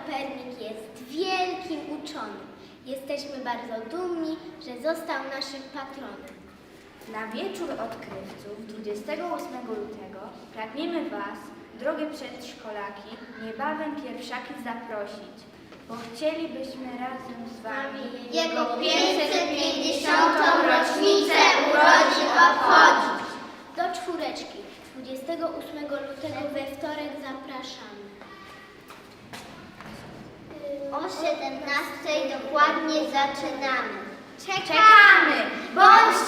Kopernik jest wielkim uczonym. Jesteśmy bardzo dumni, że został naszym patronem. Na wieczór odkrywców 28 lutego pragniemy Was, drogie przedszkolaki, niebawem pierwszaki zaprosić, bo chcielibyśmy razem z Wami jego 550. rocznicę urodzin obchodzić. Do czwóreczki 28 lutego we wtorek zapraszamy. O 17 dokładnie zaczynamy. Czekamy! Koniecznie